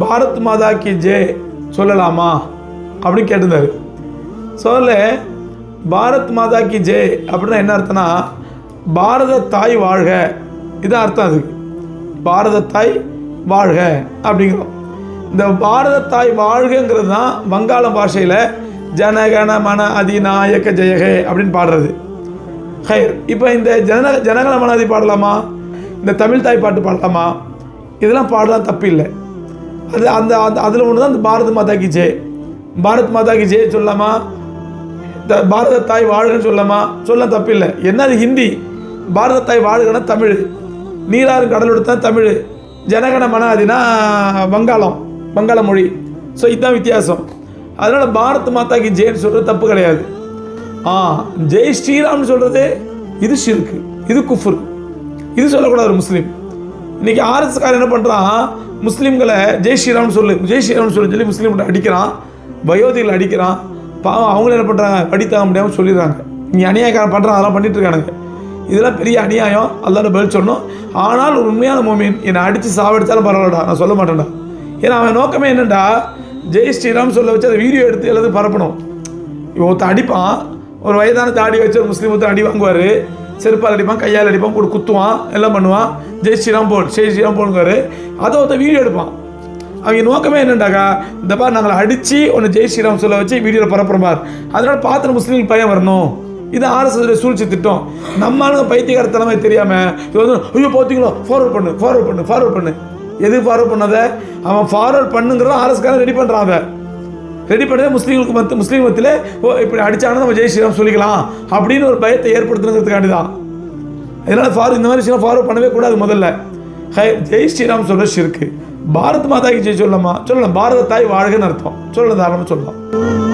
பாரத் மாதா கி J சொல்லலாமா? அப்படின்னு கேட்டிருந்தாரு. சொல்ல பாரத் மாதா கி ஜே அப்படின்னா என்ன அர்த்தம்னா பாரத தாய் வாழ்க. இதான் அர்த்தம் அதுக்கு. பாரத தாய் வாழ்க அப்படிங்கிறோம். இந்த பாரத தாய் வாழ்கங்கிறது தான் வங்காள பாஷையில் ஜனகண மன அதிநாயக ஜெயகே அப்படின்னு பாடுறது. ஹயர் இப்போ இந்த ஜன ஜனகண மனாதி பாடலாமா? இந்த தமிழ் தாய் பாட்டு பாடலாமா? இதெல்லாம் பாடலாம் தப்பு இல்லை அது அந்த அந்த அதில் ஒன்று தான் இந்த பாரத மாதா கி ஜெய். பாரத் மாதா கி ஜெய் சொல்லலாமா த பாரத தாய் வாழ்கன்னு சொல்லலாமா சொல்லலாம் தப்பு இல்லை என்ன அது ஹிந்தி? பாரத தாய் வாழ்கன்னா தமிழ். நீராறு கடலோடு தான் தமிழ். ஜனகண மனாதினா வங்காளம் வங்காள மொழி. ஸோ இதுதான் வித்தியாசம். அதனால் பாரத் மாதா கி ஜெயின்னு சொல்கிறது தப்பு கிடையாது. ஆ ஜெய் ஸ்ரீராம்னு சொல்கிறது இது ஷிருக்கு. இது குஃபுர். இது சொல்லக்கூடாது ஒரு முஸ்லீம். இன்னைக்கு ஆர்எஸ்காரன் என்ன பண்ணுறான் முஸ்லீம்களை ஜெய் ஸ்ரீராம்னு சொல்லு ஜெய் ஸ்ரீராம்னு சொல்லி சொல்லி முஸ்லீம்கிட்ட அடிக்கிறான். பயோதிகளை அடிக்கிறான். பாவம் அவங்களும் என்ன பண்ணுறாங்க படித்தாக முடியாமல் சொல்லிடுறாங்க. நீ அநியாயக்காரன் பண்ணுறான் அதெல்லாம் பண்ணிட்டு இருக்கானுங்க. இதெல்லாம் பெரிய அநியாயம். அல்லாட பதில் சொல்லணும். ஆனால் ஒரு உண்மையான மோமின் என்னை அடித்து சாவடித்தாலும் பரவாயில்லடா. நான் சொல்ல மாட்டேன்டா. ஏன்னா அவன் நோக்கமே என்னடா ஜெய் ஸ்ரீராம் சொல்ல வச்சு அதை வீடியோ எடுத்து எல்லாத்தையும் பரப்பணும். இவன் ஒருத்தன் அடிப்பான். ஒரு வயதான தாடி வச்சு ஒரு முஸ்லீம் ஒருத்தன் அடி வாங்குவார். செருப்பால் அடிப்பான் கையால் அடிப்பான் போட்டு குத்துவான் எல்லாம் பண்ணுவான். ஜெய் ஸ்ரீராம் போல் ஜெய் ஸ்ரீராம் போலுங்காரு அதை ஒருத்தன் வீடியோ எடுப்பான். அவங்க நோக்கமே என்னண்டாக்கா? இந்த பார் நாங்கள் அடித்து ஒன்று ஜெய் ஸ்ரீராம் சொல்ல வச்சு வீடியோவில் பரப்புறமார் அதனால் பார்த்து முஸ்லீம் பையன் வரணும். இது ஆர்எஸ்எஸ் சூழ்ச்சி திட்டம். நம்ம ஆளுங்க தலைமை தெரியாமல் இது வந்து ஐயோ பார்த்தீங்களோ ஃபார்வர்ட் பண்ணு ஃபார்வர்ட் பண்ணு ஃபார்வர்ட் பண்ணு. எது ஃபார்வர்ட் பண்ணாத? அவன் ஃபார்வர்ட் பண்ணுங்கிறத ஆர்எஸ்காரன் ரெடி பண்ணுறான் அதை ரெடி பண்ணி முஸ்லீம்களுக்கு மத்த முஸ்லீம் மத்தியில் ஓ இப்படி அடிச்சாங்கன்னா நம்ம ஜெய் ஸ்ரீராம் சொல்லிக்கலாம் அப்படின்னு ஒரு பயத்தை ஏற்படுத்தணுங்கிறதுக்காண்டி தான் இதனால் ஃபார் இந்த மாதிரி விஷயம் ஃபாலோ பண்ணவே கூடாது முதல்ல. ஹை ஜெய் ஸ்ரீராம் சொல்ல ஷிருக்கு. பாரத் மாதாக்கு ஜெய் சொல்லலாமா? சொல்லலாம். பாரத தாய் வாழ்கன்னு அர்த்தம். சொல்லலாம் தாராளமாக சொல்லலாம்.